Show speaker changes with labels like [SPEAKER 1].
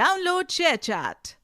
[SPEAKER 1] Download ShareChat.